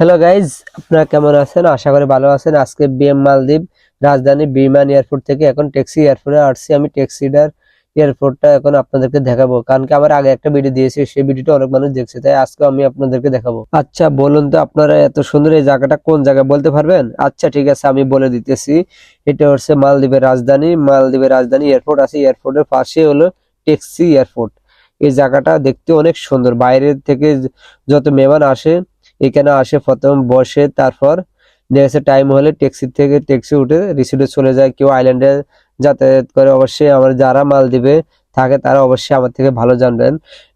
Hello guys আপনারা কেমন আছেন? আশা করি ভালো আছেন। আজকে বিএম মালদ্বীপ রাজধানী বিমান এয়ারপোর্ট থেকে এখন ট্যাক্সি এয়ারপোর্টে আসছি। আমি ট্যাক্সিটার এয়ারপোর্টটা এখন আপনাদেরকে দেখাবো। কারণ কি আমার আগে একটা ভিডিও দিয়েছি, সেই ভিডিওটা অনেক মানুষ দেখছে। তাই আজকে আমি আপনাদেরকে দেখাবো। আচ্ছা বলুন তো আপনারা এত সুন্দর এই জায়গাটা কোন জায়গায় বলতে পারবেন? আচ্ছা ঠিক আছে, আমি বলে দিতেছি। এটা হচ্ছে মালদ্বীপের রাজধানী। মালদ্বীপের রাজধানী এয়ারপোর্ট আছে। এয়ারপোর্টের পাশে হলো ট্যাক্সি এয়ারপোর্ট এই জায়গাটা দেখতে অনেক সুন্দর। বাইরের থেকে যত মেহমান আসে এখানে আসে প্রথম বসে, তারপর দেখা টাইম হলে ট্যাক্সি থেকে ট্যাক্সি উঠে রিসিডে চলে যায়। কেউ আইল্যান্ডে যাতায়াত করে, অবশ্যই আমার যারা মাল দিবে, থাকে তারা অবশ্যই আমার থেকে ভালো জানবেন।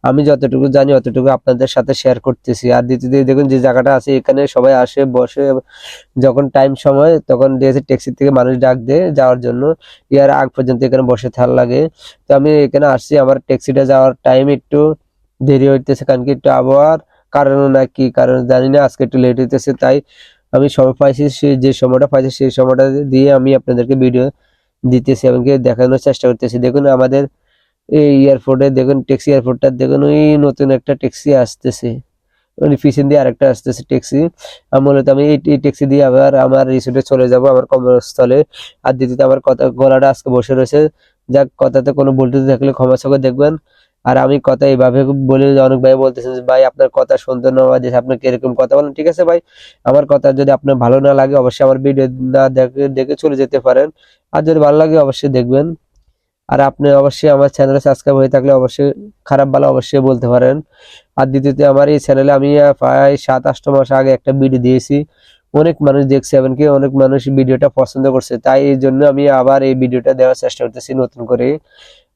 আমি যতটুকু জানি অতটুকু আপনাদের সাথে শেয়ার করতেছি। আর দ্বিতীয় দেখুন যে জায়গাটা আছে, এখানে সবাই আসে, বসে, যখন টাইম সময়, তখন দিয়েছে ট্যাক্সি থেকে মানুষ ডাক দেয় যাওয়ার জন্য। ইয়ার আগ পর্যন্ত এখানে বসে থাকার লাগে। তো আমি এখানে আসছি, আমার ট্যাক্সিটা যাওয়ার টাইম একটু দেরি হইতেছে, কারণ কি একটু আবহাওয়ার কারণ না কি? কারণ জানি না, আজকে একটু লেট হইতেছে, তাই আমি সময় পাইছি যে সময়টা পাইছি, সেই সময়টা দিয়ে আমি আপনাদেরকে ভিডিও দিতেছি, এমনকি দেখানোর চেষ্টা করতেছি। দেখুন, আমাদের এই এয়ারপোর্টে, দেখুন ট্যাক্সি এয়ারপোর্টটা দেখুন, ওই নতুন একটা ট্যাক্সি আসতেছে। ওই পিছন দিয়ে আরেকটা আসতেছে ট্যাক্সি মূলত আমি এই ট্যাক্সি দিয়ে আবার আমার রিসোর্টে চলে যাব, আমার কর্মস্থলে। আর দ্বিতীয়ত, আমার কথা, গলাটা আজকে বসে রয়েছে। যাক, কথাতে কোনো বলতে থাকলে ক্ষমা চোখে দেখবেন। আর আমি কথা এইভাবে বলে অনেক ভাই বলতেছেন ভাই, আপনার কথা শুনতে নেওয়া যে আপনি কীরকম কথা বলেন? ঠিক আছে ভাই? আমার কথা যদি আপনার ভালো না লাগে, অবশ্যই আমার ভিডিও না দেখে দেখে চলে যেতে পারেন। আর যদি ভালো লাগে, অবশ্যই দেখবেন। আর আপনি অবশ্যই আমার চ্যানেলে সাবস্ক্রাইব হয়ে থাকলে অবশ্যই, খারাপ ভালো অবশ্যই বলতে পারেন। আর দ্বিতীয়ত, আমার এই চ্যানেলে আমি প্রায় সাত আট মাস আগে একটা ভিডিও দিয়েছি। অনেক মানুষ দেখছে এমনকি অনেক মানুষ ভিডিওটা পছন্দ করছে। তাই এই জন্য আমি আবার এই ভিডিওটা দেওয়ার চেষ্টা করতেছি নতুন করে।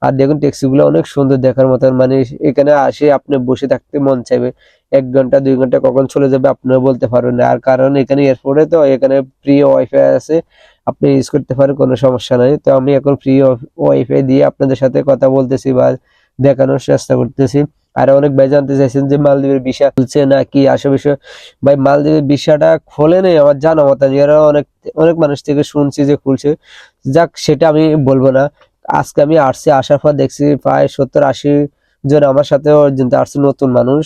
আর দেখুন ট্যাক্সিগুলো অনেক সুন্দর দেখার মতন। মানে এখানে আসে আপনি বসে থাকতে মন চাইবে। এক ঘণ্টা, দুই ঘণ্টা কখন চলে যাবে আপনারা বলতে পারবেন না। আর কারণ এখানে এয়ারপোর্টে তো এখানে ফ্রি ওয়াইফাই আছে। আপনি ইউজ করতে পারেন, কোনো সমস্যা নাই। তো আমি এখন ফ্রি ওয়াইফাই দিয়ে আপনাদের সাথে কথা বলতেছি বা দেখানোর চেষ্টা করতেছি। আর অনেক ভাই জানতে চাইছেন যে মালদ্বীপের ভিসা খুলছে না কি বিষয় ভাই, মালদ্বীপের ভিসাটা খোলে নেই, আমার জানা মতন এরা অনেক অনেক মানুষ থেকে শুনছি যে খুলছে। যাক, সেটা আমি বলব না। আজকে আমি আসছি, আসার পর দেখছি প্রায় সত্তর আশি জন আমার সাথে আসছে নতুন মানুষ।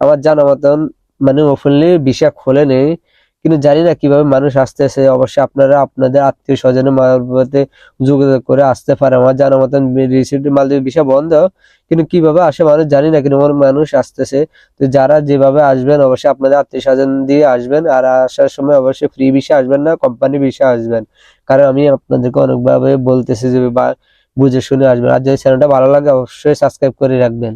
আমার জানা মতন মানে ওপেনলি ভিসা খোলে নেই। কিন্তু জানি না কীভাবে মানুষ আসতেছে অবশ্যই আপনারা আপনাদের আত্মীয় স্বজনের মারফতে যোগাযোগ করে আসতে পারে। আমার জানা মতন রিসিপ্ট মালদ্বীপ ভিসা বন্ধ, কিন্তু কীভাবে আসে মানুষ জানি না, কিন্তু মানুষ আসতেছে তো যারা যেভাবে আসবেন, অবশ্যই আপনাদের আত্মীয় স্বজন দিয়ে আসবেন। আর আসার সময় অবশ্যই ফ্রি ভিসা আসবেন না কোম্পানি ভিসা আসবেন। কারণ আমি আপনাদেরকে অনেকভাবে বলতেছি যে বা, বুঝে শুনে আসবেন। আর যদি চ্যানেলটা ভালো লাগে, অবশ্যই সাবস্ক্রাইব করে রাখবেন।